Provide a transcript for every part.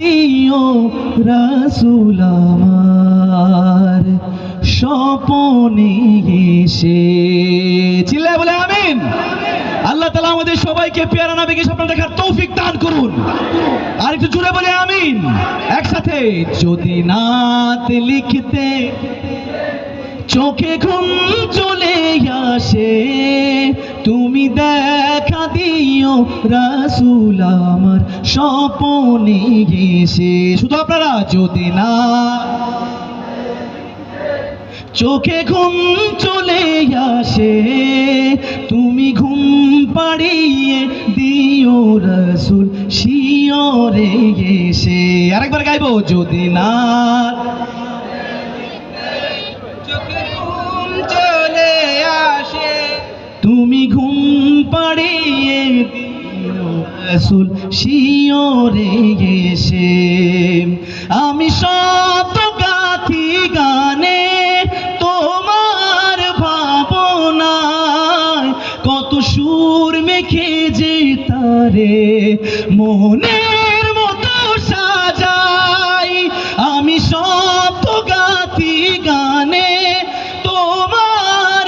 দিও রাসুল আমার, স্বপনে এসে চিল্লায় বলে আমিন। আল্লাহ তালা আমাদের সবাইকে পেয়ারা নাবিকে স্বপ্ন দেখার তৌফিক দান করুন। আর একটু জুড়ে বলে আমিন। একসাথে যদি নাত লিখতে চোখে ঘুম চলে আসে, তুমি দেখা দিও, রাসুল আমার স্বপনে এসে শুধু আপনারা, যদি না, চোখে ঘুম চলে আসে, তুমি ঘুম পাড়িয়ে দিও, রসুল শিওরে এসে আরেকবার গাইবো, যদি না রসুল শিওরে এসে আমি সব গাথি গানে তোমার ভাবনায় কত সুর মেখে যে তারে মনের মতো সাজাই। আমি গানে তোমার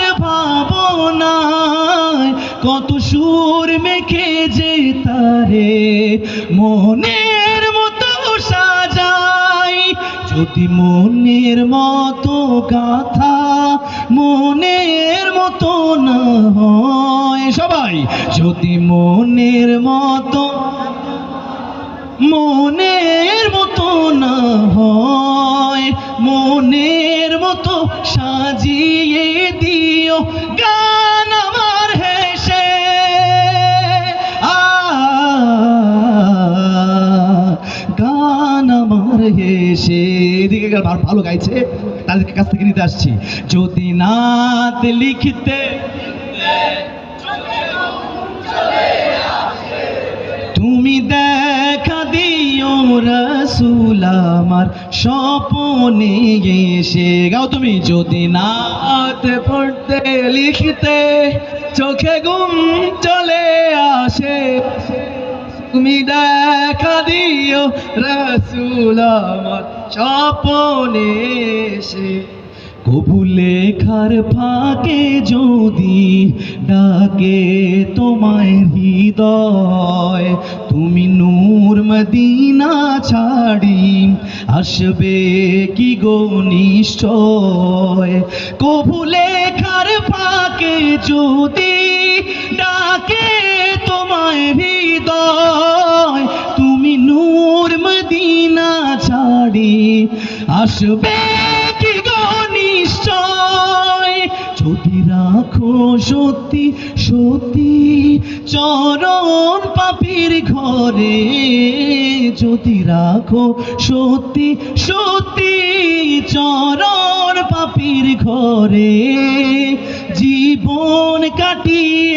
কত সুর মেখে তারে মনের মতো সাজাই। যদি মনের মতো গাথা মনের মতো না হয়, সবাই, যদি মনের মতো মনের মতো না হয়, মনের মতো সাজিয়ে দিও এদিকে গা- ভা- ভালো গাইছে, তাদেরকে কাছ থেকে নিতে আসছি। যদি নাত লিখতে তুমি দেখা দিও রসুল আমার স্বপনে এসে গাও তুমি। যদি নাত পড়তে লিখতে চোখে ঘুম চলে আসে, তুমি দেখা রসুল আমার স্বপনে এসে কবু লেখার ফাঁকে যদি ডাকে তোমায় হৃদয়, তুমি নূর মদিনা ছাড়ি, আসবে কি গো নিশ্চয়? কবু লেখার ফাঁকে যদি ডাকে তোমায় হৃদয়, তুমি নূর মদিনা ছাড়ি। আসবে কি গো নিশ্চয়? রাখো সত্যি সত্যি চরণ পাপির ঘরে। যদি রাখো সত্যি সত্যি চরণ পাপির ঘরে। জীবন কাটিয়ে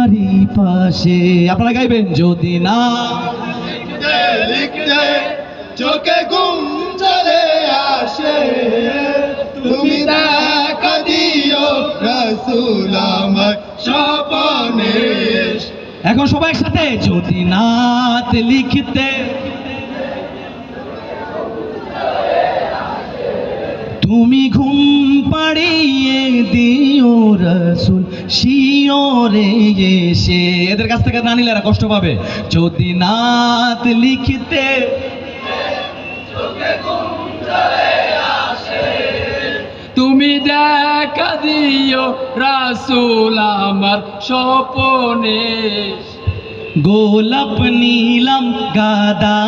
ছাপের পাশে আপনারা গাইবেন যদি না। লিখতে লিখতে চোখে ঘুম চলে আসে। তুমি দেখা দিও রসুল আমার স্বপনে। এখন সবাই সাথে যদি নাত লিখতে। তুমি ঘুম পাড়িয়ে দিও রসুল শিওরে এসে। এদের কাছ থেকে না নিলে কষ্ট পাবে। যদি নাত লিখতে তুমি দেখা দিও রাসুল আমার স্বপনে। গোলাপ নীলাম গাদা